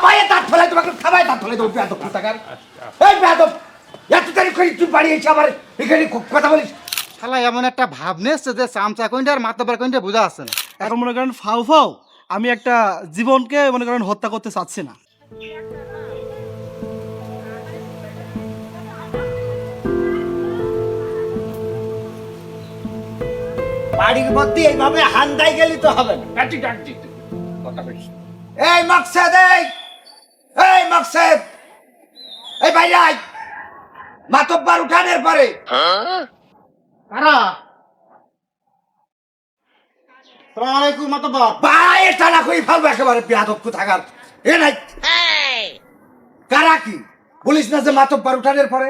থাবায়ে তার ফলে তোমাকে থাবায়ে তার ফলে দেবো বেয়াদব কোথাকার। এই বেয়াদব এত তারিখ করে তুই বাড়ি এসে আবার এখানে কথা বলিস। শালা এমন একটা ভাব নিয়েছে যে চামচা কইন্টা আর মাতবার কইন্টা বোঝা আছে না। এখন মনে করেন ফাউ ফাউ আমি একটা জীবনকে মনে করেন হত্যা করতে চাচ্ছি না। বাড়ির মধ্যে এইভাবে হান্দাই গেলি তো হবে না। ডাকছি ডাকছি। কথা বলিস। এই মকসেদ এই এই মকসেদ! এই ভাই আয়! মাতব্বার উঠানের পরে। কারা? সালাম আলাইকুম মাতবা পায়ে টানা কই ফেলব একেবারে বেয়াদব কোথাকার। এ নাই। কারা কি? বলিস না যে মাতব্বার উঠানের পরে?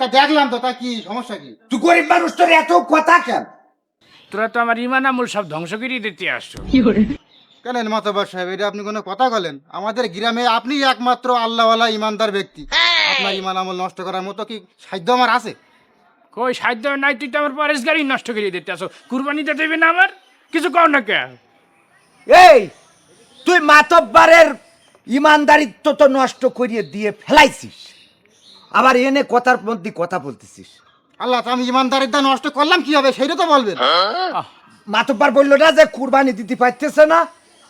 তা দেখলাম তো তা কি সমস্যা কি? তুই গরিব মানুষ তোর এত কথা কেন? তোরা তো আমার ইমান আমল সব ধ্বংস করে দিতে আসছো। কেন মাতবার সাহেব? এটা আপনি কোনো কথা বলেন? আমাদের গ্রামে আপনি একমাত্র আল্লাহওয়ালা ইমানদার ব্যক্তি। আপনার ইমান আমল নষ্ট করার মতো কি সাধ্য আমার আছে? কই সাধ্য নাই তুই তো আমার পরেশ গাড়ি নষ্ট করে দিতে আসো। কুরবানিতে দেবে না আমার? কিছু কর না কে? এই তুই মাতব্বারের ইমানদারিত্ব তো নষ্ট করিয়ে দিয়ে ফেলাইছিস। আবার এনে কথার মধ্যে কথা বলতেছিস। আল্লাহ তো আমি ইমানদারিতা নষ্ট করলাম কি হবে সেটা তো বলবেন। মাতব্বার বলল না যে কুরবানি দিতে পারতেছে না।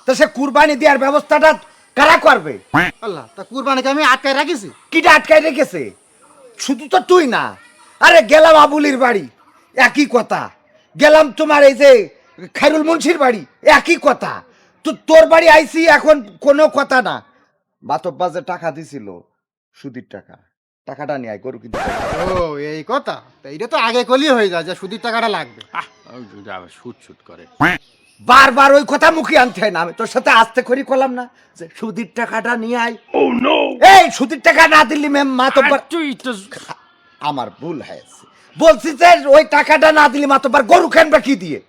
তো সে কুরবানি দেওয়ার ব্যবস্থাটা কারা করবে? আল্লাহ তা কুরবানিকে আমি আটকায় রাখিছি? কিটা আটকায় রেখেছে? শুধু তো তুই না। আরে গেলাম আবুলির বাড়ি একই কথা। গেলাম তোমার এই যে খাইরুল মুন্সির বাড়ি একই কথা। তো তোর বাড়ি আইছি এখন কোনো কথা না। বাতব্বা যে টাকা দিছিল সুদির টাকা। টাকাটা নিয়ে আয় গরু কিনতে ও এই কথা? এটা তো আগে কলি হয়ে যায় যে সুদির টাকাটা লাগবে। শুট শুট করে। বারবার ওই কথা মুখে আনতে হয় না। আমি তোর সাথে আসতে করি করলাম না। যে সুদির টাকাটা নিয়ে আয়। এই সুদির টাকা না দিলি ম্যাম তুই তো আমার ভুল হয়েছে। বলছি যে ওই টাকাটা না দিলি মা মাতব্বার গরু খেনবা কি দিয়ে?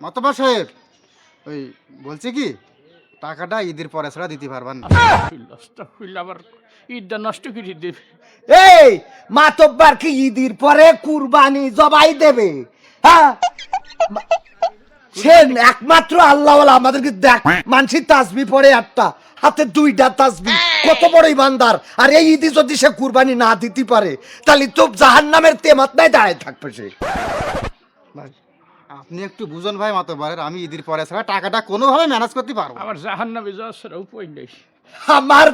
মাতবা সাহেব ওই বলছি কি টাকাটা ঈদের পরে ছাড়া দিতে পারবেন না। আবার। ঈদটা নষ্ট করে দেবে। এই মাতব্বার কি ঈদের পরে কুরবানি জবাই দেবে? হ্যাঁ? মা- সে একমাত্র আল্লাহ আমাদেরকে দেখ মানসি তাসবি পরে একটা হাতে দুইটা তাসবি কত বড় ইমানদার। আর এই ঈদে যদি সে কুরবানি না দিতে পারে তাহলে তো জাহান নামের তেমাত নাই দাঁড়ায় থাকবে সে। ভাই, আপনি একটু বুঝুন ভাই মাতবারের আমি ঈদের পরে ছাড়া টাকাটা কোনোভাবে ম্যানেজ করতে পারব না। আমার জাহান্নামে যাওয়ার উপায় নেই। আমার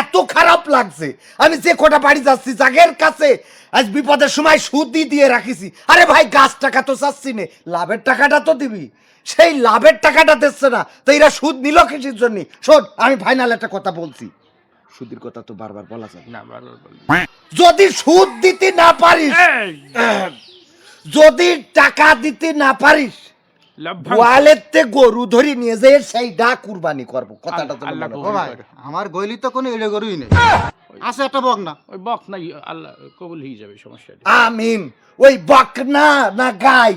এত খারাপ লাগছে। আমি যে কোটা বাড়ি যাচ্ছি জাগের কাছে আজ বিপদের সময় সুদি দিয়ে রাখিছি। আরে ভাই গাছ টাকা তো চাচ্ছি নে লাভের টাকাটা তো দিবি। সেই লাভের টাকাটা দিচ্ছে না তো এরা সুদ নিল কিসের জন্য? শোন আমি ফাইনাল একটা কথা বলছি। সুদের কথা তো বারবার বলা যায়। না। যদি সুদ দিতে না পারিস যদি টাকা দিতে না পারিস লভ্যাংশ। গরু ধরি নিয়ে যেয়ে সেই ডা কুরবানি করব কথাটা তো আল্লাহ মনে আমার গইলি তো কোনো এড়ে গরুই নেই। আছে একটা বক না। ওই বক নাই আল্লাহ কবুল হয়ে যাবে সমস্যা নেই। আমিন। ওই বকনা না গাই।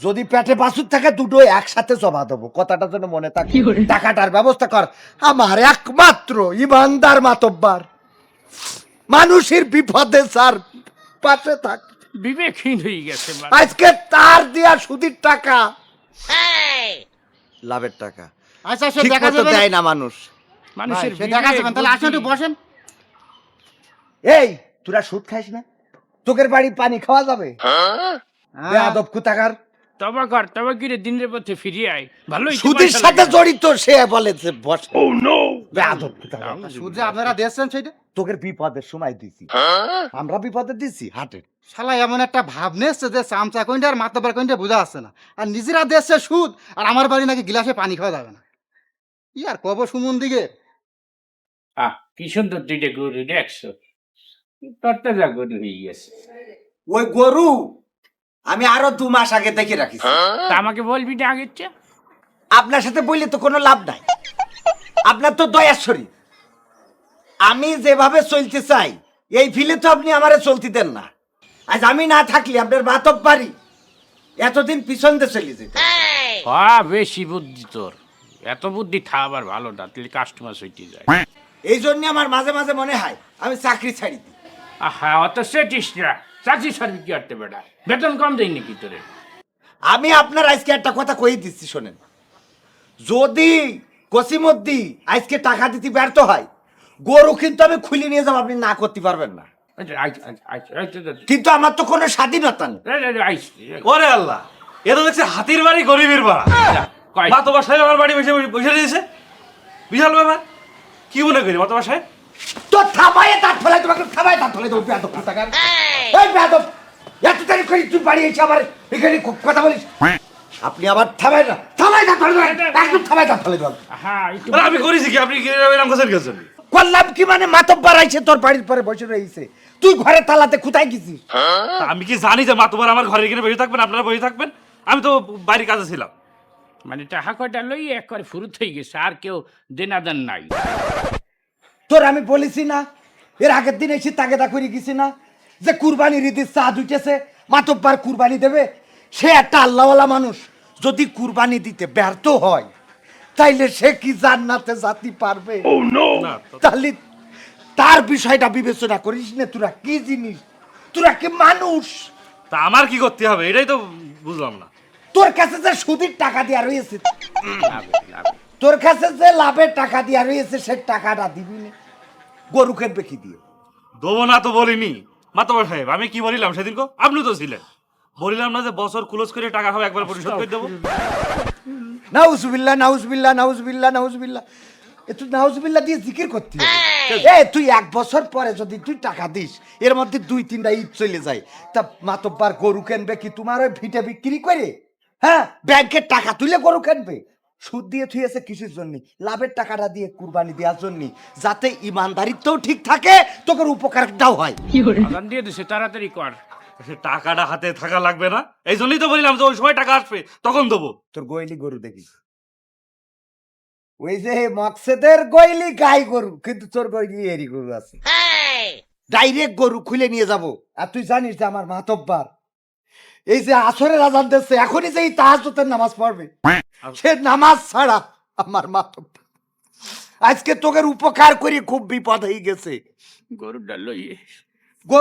যদি পেটে বাসুর থাকে দুটো একসাথে জমা দেবো। কথাটা যেন মনে থাকে। টাকাটার ব্যবস্থা কর। আমার একমাত্র ইমানদার মাতব্বার। মানুষের বিপদে স্যার পাশে থাক। বিবেকহীন হয়ে গেছে বাবা। আজকে তার দেয়া সুদির টাকা। লাভের টাকা। আচ্ছা সে ঠিক দেখা মতো যাবে দেয় না মানুষ। মানুষের সে দেখা যাবে তাহলে আসেন একটু বসেন। এই তোরা সুদ খাইস না? তোকের বাড়ি পানি খাওয়া যাবে? বেয়াদব কুতাকার। তবা কর তবা কিরে দিনের পথে ফিরিয়ে আয়। ভালোই তো সুদের পয়সা সাথে লাগে। জড়িত সে বলেছে বস। বেয়াদব কুতাকার। সুদ যে আপনারা দিয়েছেন সেইটা তোকের বিপদের সময় দিছি। আমরা বিপদে দিছি হাটে শালা এমন একটা ভাব নিয়েছে যে চামচা কইন্টা আর মাতবার কইন্টা বোঝা আসছে না। আর নিজেরা দিয়েছে সুদ আর আমার বাড়ি নাকি গিলাসে পানি খাওয়া যাবে না। ই আর কব সুমন দিকে? আহ কি সুন্দর দুইটা গরু দেখছ। তরতাজা গরু হয়ে গেছে। ওই গরু আমি আরও দু মাস আগে দেখে রাখিস তা আমাকে বলবি না আগের চেয়ে? আপনার সাথে বললে তো কোনো লাভ নাই। আপনার তো দয়ার শরীর। আমি যেভাবে চলতে চাই এই ফিলে তো আপনি আমারে চলতে দেন না। আজ আমি না থাকলে আপনার বাতব পারি এতদিন পিছন দিয়ে চলে যেত। হ্যাঁ বেশি বুদ্ধি তোর। এত বুদ্ধি থা আবার ভালো না তাহলে কাস্টমার হইতে যায়। এই জন্য আমার মাঝে মাঝে মনে হয় আমি চাকরি ছাড়ি দিই আহা অত সেটিস না। চাকরি সার্ভিস কি করতে বেটা? বেতন কম দেয় নাকি তোরে? আমি আপনার আজকে একটা কথা কই দিচ্ছি শোনেন। যদি কসিমদ্দি আজকে টাকা দিতে ব্যর্থ হয় গরু কিন্তু আমি খুলে নিয়ে যাব আপনি না করতে পারবেন না। কিন্তু আমার তো কোনো স্বাধীনতা নেই। ওরে আল্লাহ এ তো দেখছি হাতির বাড়ি গরিবের বাড়া কয়- মাতবা সাহেব আমার বাড়ি বসে বসে দিয়েছে বিশাল ব্যাপার। কি মনে করি মাতবা সাহেব তো থামায় তার ফলে তোমাকে থামায় তার ফলে দেবো কোথাকার এত তারিখ করে তুই বাড়ি এসে আবার এখানে খুব কথা বলিস। আপনি আবার থামায় না তার ফলে একদম থামায় তার ফলে দেবো হ্যাঁ, আমি করেছি কি? আপনি কি এরকম কাছে? গেছেন করলাম কি মানে মাতব্বার আইছে তোর বাড়ির পরে বসে রয়েছে। তুই ঘরে তালাতে কোথায় গেছিস? তা আমি কি জানি যে মাতবার আমার ঘরে এখানে বসে থাকবেন আপনারা বসে থাকবেন? আমি তো বাড়ির কাজে ছিলাম। মানে টাকা কয়টা লই একবার ফুরুত হয়ে গেছে আর কেউ দেনাদান নাই। তোর আমি বলেছি না এর আগের দিন এসে তাগেদা করে গেছি না যে কুরবানি রীতির চা দুইটেছে মাতব্বার কুরবানি দেবে। সে একটা আল্লাহওয়ালা মানুষ যদি কুরবানি দিতে ব্যর্থ হয় তাইলে সে কি জান্নাতে জাতি পারবে? না তো- তাহলে তার বিষয়টা বিবেচনা করিস না তোরা কি জিনিস? তোরা কি মানুষ? তা আমার কি করতে হবে? এটাই তো বুঝলাম না। তোর কাছে যে সুদের টাকা দেওয়া রয়েছে। তোর কাছে যে লাভের টাকা দেওয়া রয়েছে সে টাকাটা দিবি না। গরু কেনবে কি দিয়ে? দেবো না তো বলিনি। মাতবার সাহেব আমি কি বলিলাম সেদিন কো আপনি তো ছিলেন। বলিলাম না যে বছর ক্লোজ করে টাকা হবে একবার পরিশোধ করে দেবো। নাউজবিল্লা নাউজবিল্লা নাউজবিল্লা নাউজবিল্লা এ তুই নাউজবিল্লা দিয়ে জিকির করতে এ তুই এক বছর পরে যদি তুই টাকা দিস এর মধ্যে দুই তিনটা ঈদ চলে যায়। তা মাতব্বার গরু কিনবে কি তোমার ওই ভিটে বিক্রি করে? হ্যাঁ ব্যাংকের টাকা তুলে গরু কিনবে? সুদ দিয়ে থুয়েছে কিসের জন্য? লাভের টাকাটা দিয়ে কুরবানি দেওয়ার জন্য। যাতে ইমানদারিত্বও ঠিক থাকে তোকে উপকারটাও হয়। আদান দিয়ে দিছে তাড়াতাড়ি কর। টাকাটা হাতে থাকা লাগবে না। এই জন্যই তো বলিলাম যে ওই সময় টাকা আসবে তখন দেবো। তোর গইলি গরু দেখিস ওই যে মকসেদের গইলি গাই গরু কিন্তু তোর গইলি এরি গরু আছে। ডাইরেক্ট গরু খুলে নিয়ে যাব। আর তুই জানিস যে আমার মাতব্বার। এই যে আসরের আজান দিচ্ছে এখনই যে এই তাহাজতের নামাজ পড়বে। সে নামাজ ছাড়া আমার মাতব্বার। আজকে তোকে উপকার করে খুব বিপদ হয়ে গেছে। গরুটা লই গো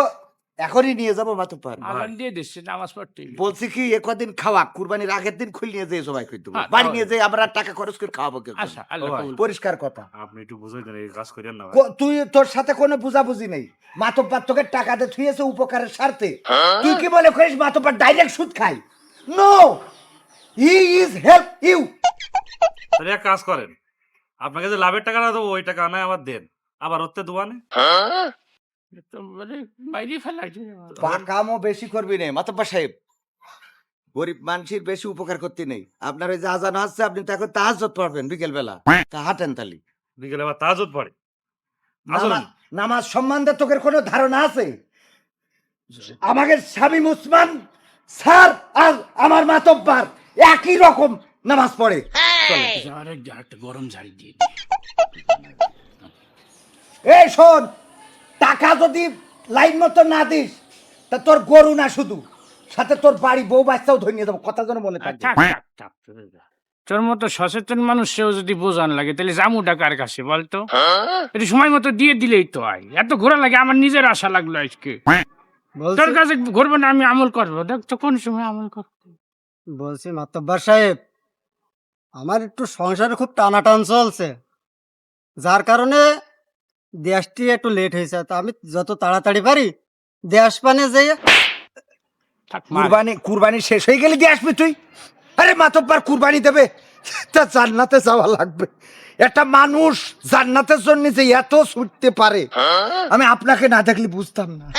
এখনই নিয়ে যাব মাতব্বার আদান দিয়ে দিচ্ছে নামাজ পড়তে বলছি কি এ কদিন খাওয়া কুরবানির আগের দিন খুলে নিয়ে যেয়ে সবাই খুঁজতে হ্যাঁ, বাড়ি নিয়ে যেয়ে আমরা টাকা খরচ করে খাওয়াবো কেউ আচ্ছা পরিষ্কার কথা। আপনি একটু বুঝে দেন এই কাজ করেন না তুই তোর সাথে কোনো বুঝাবুঝি নেই। মাতব্বার তোকে টাকা দিয়ে থুয়েছে উপকারের স্বার্থে। তুই কি বলে করিস মাতব্বার ডাইরেক্ট সুদ খাই? No he is help you তাহলে এক কাজ করেন আপনাকে যে লাভের টাকাটা দেবো ওই টাকা আনায় আবার দেন। আবার ওতে দোয়ানে তো মানে বাইরে ফেলাইছে পাকামও বেশি করবি সাহেব। গরিব মানুষের বেশি উপকার করতে নেই। আপনার ওই আসছে আপনি তো এখন তাহাজত পড়বেন বিকেল বেলা তা হাঁটেন তালি বিকেলে আবার তাজত পড়ে নামাজ সম্বন্ধে তোকের কোনো ধারণা আছে? আমাকে স্বামী মুসমান স্যার আর আমার মাতব্বার একই রকম নামাজ পড়ে। আরেক একটা গরম ঝাড়ি দিয়ে এই শোন টাকা যদি লাইন মতো না দিস তা তোর গরু না শুধু সাথে তোর বাড়ি বউ বাচ্চাও ধরে নিয়ে যাব কথা যেন মনে থাকে। থাক, থাক, থাক, থাক। তোর মতো সচেতন মানুষ সেও যদি বোঝান লাগে তাহলে জামু ডাকার কাছে বলতো? একটু সময় মতো দিয়ে দিলেই তো হয়। এত ঘোরা লাগে আমার নিজের আশা লাগল আজকে। তোর কাছে ঘুরবো না আমি আমল করব। দেখ তো কোন সময় আমল করব। বলছি মাতব্বার সাহেব আমার একটু সংসারে খুব টানাটান চলছে। যার কারণে দেশটি একটু লেট হয়েছে তা আমি যত তাড়াতাড়ি পারি দেশ পানে যাই কুরবানি কুরবানি শেষ হয়ে গেলে দিয়ে আসবি তুই? আরে মাতব্বার কুরবানি দেবে? তা জান্নাতে যাওয়া লাগবে। একটা মানুষ জান্নাতের জন্য যে এত ছুটতে পারে আমি আপনাকে না দেখলে বুঝতাম না।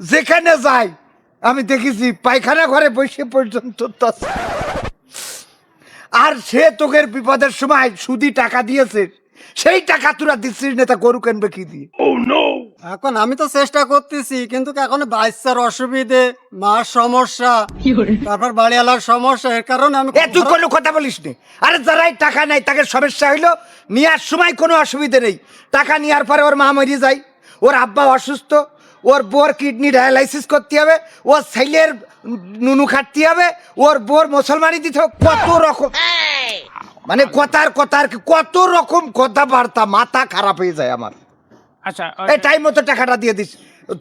যেখানে যাই আমি দেখেছি পায়খানা ঘরে বসে পর্যন্ত তা- আর সে তোকের বিপদের সময় সুদি টাকা দিয়েছে। সেই টাকা তোরা দিচ্ছিস না তা গরু কিনবে কি দিয়ে? এখন আমি তো চেষ্টা করতেছি কিন্তু এখন বাচ্চার অসুবিধে মার সমস্যা তারপর বাড়িওয়ালার সমস্যা এর কারণে আমি এ তুই কোনো কথা বলিস নি। আরে যারাই টাকা নেয় তাকে সমস্যা হইল নেওয়ার সময় কোনো অসুবিধে নেই। টাকা নেওয়ার পরে ওর মা মরে যায় ওর আব্বা অসুস্থ ওর বোর কিডনি ডায়ালাইসিস করতে হবে ওর ছেলের নুনু খাটতে হবে ওর বোর মুসলমানি দিতে হবে কত রকম মানে কথার কথার কত রকম কথাবার্তা মাথা খারাপ হয়ে যায় আমার। আচ্ছা এই টাইম মতো টাকাটা দিয়ে দিস।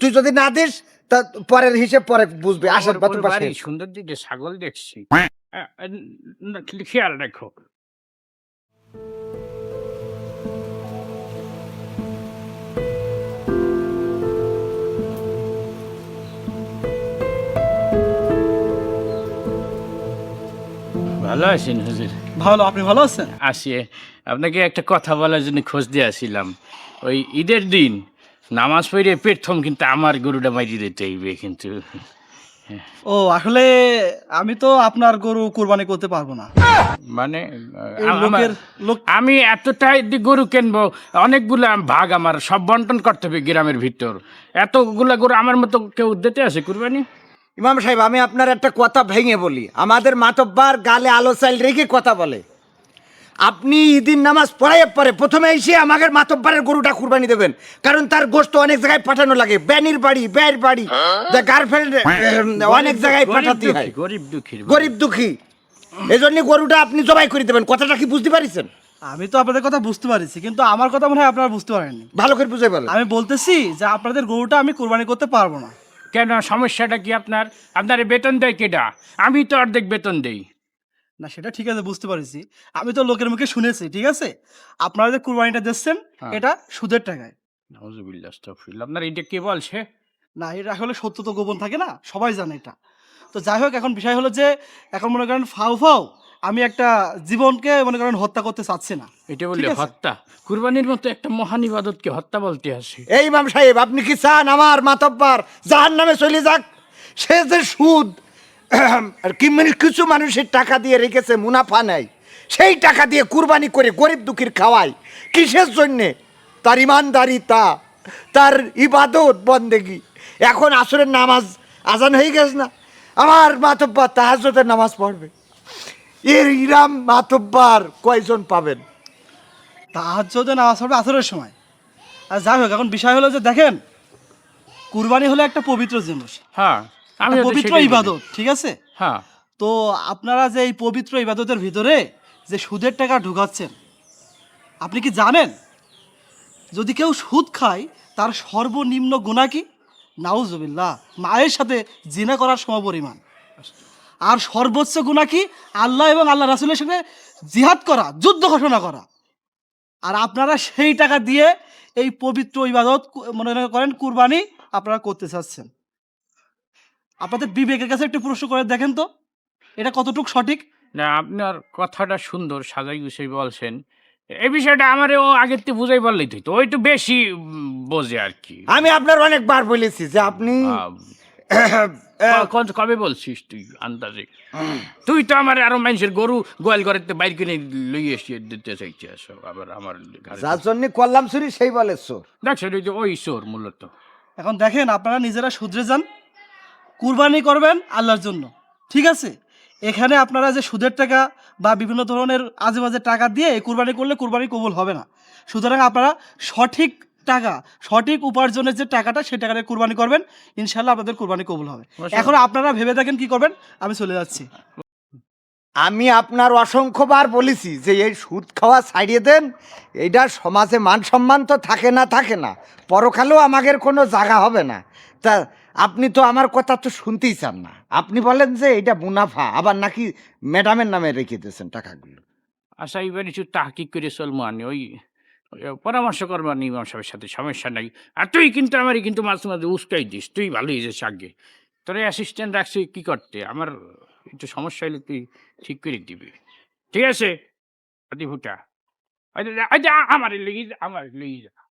তুই যদি না দিস তা পরের হিসেব পরে বুঝবে আসার বাতুর পাশে। সুন্দর দিকে ছাগল দেখছি খেয়াল রাখো। ভালো আছেন হুজুর? ভালো আপনি ভালো আছেন? আসি আপনাকে একটা কথা বলার জন্য খোঁজ দিয়ে আসছিলাম ওই ঈদের দিন নামাজ পড়ে প্রথম কিন্তু আমার গরুটা মাইরি দিতে হইবে কিন্তু। ও আসলে আমি তো আপনার গরু কুরবানি করতে পারব না। মানে আমার- আমি এতটাই দি গরু কিনবো অনেকগুলা ভাগ আমার সব বন্টন করতে হবে গ্রামের ভিতর। এতগুলা গরু আমার মতো কেউ দিতে আছে কুরবানি? ইমাম সাহেব আমি আপনার একটা কথা ভেঙে বলি। আমাদের মাতব্বার গালে আলো চাল রেখে কথা বলে। আপনি ঈদিন নামাজ পড়াই পরে প্রথমে এসে আমাদের মাতব্বারের গরুটা কুরবানি দেবেন। কারণ তার গোস্ত অনেক জায়গায় পাঠানো লাগে। ব্যানির বাড়ি ব্যয়ের বাড়ি গার্লফ্রেন্ড অনেক জায়গায় গরিব পাঠাতে হয়। গরিব দুঃখীর গরিব দুঃখী। এই জন্য গরুটা আপনি জবাই করে দেবেন। কথাটা কি বুঝতে পারিছেন? আমি তো আপনাদের কথা বুঝতে পারছি কিন্তু আমার কথা মনে হয় আপনারা বুঝতে পারেননি। ভালো করে বুঝে বলেন। আমি বলতেছি যে আপনাদের গরুটা আমি কোরবানি করতে পারব না। কেন সমস্যাটা কি আপনার? আপনার বেতন দেয় কেটা আমি তো অর্ধেক বেতন দেই। না সেটা ঠিক আছে বুঝতে পারছি। আমি তো লোকের মুখে শুনেছি ঠিক আছে? আপনারা যে কুরবানিটা দিচ্ছেন হ্যাঁ। এটা সুদের টাকায়। নাউজুবিল্লাহ, আস্তাগফিরুল্লাহ। আপনার এটা কে বলছে? না এটা আসলে সত্য তো গোপন থাকে না সবাই জানে এটা। তো যাই হোক এখন বিষয় হলো যে এখন মনে করেন ফাউ ফাউ আমি একটা জীবনকে মনে করেন হত্যা করতে চাচ্ছি না। এটা বললে হত্যা? কুরবানির মতো একটা মহান ইবাদতকে হত্যা বলতে আছে এই ইমাম সাহেব আপনি কি চান আমার মাতব্বার জাহান নামে চলে যাক? সে যে সুদ আর কি মানে কিছু মানুষের টাকা দিয়ে রেখেছে মুনাফা নেয় সেই টাকা দিয়ে কুরবানি করে গরিব দুঃখীর খাওয়ায়। কিসের জন্যে? তার ইমানদারি তা তার ইবাদত বন্দেগি। এখন আসরের নামাজ আজান হয়ে গেছে না? আমার মাতব্বার তাহাজতের নামাজ পড়বে। এর ইরাম মাতব্বার কয়জন পাবেন? তাহার যদি নামাজ পড়বে আসরের সময়। আর যাই হোক এখন বিষয় হলো যে দেখেন কুরবানি হলো একটা পবিত্র জিনিস। হ্যাঁ আমি একটা পবিত্র ইবাদত ঠিক আছে? হ্যাঁ। তো আপনারা যে এই পবিত্র ইবাদতের ভিতরে যে সুদের টাকা ঢুকাচ্ছেন আপনি কি জানেন? যদি কেউ সুদ খায় তার সর্বনিম্ন গুণা কি? নাউজবিল্লাহ মায়ের সাথে জিনা করার সমপরিমাণ। আর সর্বোচ্চ গুণা কি? আল্লাহ এবং আল্লাহ রাসুলের সঙ্গে জিহাদ করা যুদ্ধ ঘোষণা করা। আর আপনারা সেই টাকা দিয়ে এই পবিত্র ইবাদত মনে করেন কুরবানি আপনারা করতে চাচ্ছেন। আপনাদের বিবেকের কাছে একটু প্রশ্ন করে দেখেন তো এটা কতটুকু সঠিক? না আপনার কথাটা সুন্দর সাজাই গুছাই বলছেন। এই বিষয়টা আমার ও আগের থেকে বুঝাই বললেই তো ও একটু বেশি বোঝে আর কি। আমি আপনার অনেকবার বলেছি যে আপনি কবে বলছিস তুই আন্দাজে? তুই তো আমার আরও মানুষের গরু গোয়াল ঘরে বাইর কিনে লই এসে দিতে চাইছিস আবার আমার ঘরে যার জন্য করলাম চুরি সেই বলে চোর। দেখছ ওই যে ওই চোর মূলত। এখন দেখেন আপনারা নিজেরা শুধরে যান কুরবানি করবেন আল্লাহর জন্য ঠিক আছে? এখানে আপনারা যে সুদের টাকা বা বিভিন্ন ধরনের আজে বাজে টাকা দিয়ে এই কুরবানি করলে কুরবানি কবুল হবে না। সুতরাং আপনারা সঠিক টাকা সঠিক উপার্জনের যে টাকাটা সেই টাকাটা কুরবানি করবেন ইনশাল্লাহ আপনাদের কুরবানি কবুল হবে। এখন আপনারা ভেবে দেখেন কি করবেন আমি চলে যাচ্ছি। আমি আপনার অসংখ্যবার বলেছি যে এই সুদ খাওয়া ছাড়িয়ে দেন এইটা সমাজে মান সম্মান তো থাকে না থাকে না। পরকালেও আমাদের কোনো জায়গা হবে না। তা আপনি তো আমার কথা তো শুনতেই চান না। আপনি বলেন যে এটা মুনাফা আবার নাকি ম্যাডামের নামে রেখে দিয়েছেন টাকাগুলো। আচ্ছা এবার একটু তাহকিক করে ওই ওই পরামর্শ করবার নেই আমার সাহেবের সাথে সমস্যা নাই। আর তুই কিন্তু আমারই কিন্তু মাঝে মাঝে উস্কাই দিস। তুই ভালোই যে আগে তোর অ্যাসিস্ট্যান্ট রাখছি কি করতে? আমার একটু সমস্যা হলে তুই ঠিক করে দিবি। ঠিক আছে? আদি ভুটা। আমার লেগে আমার লেগে যা।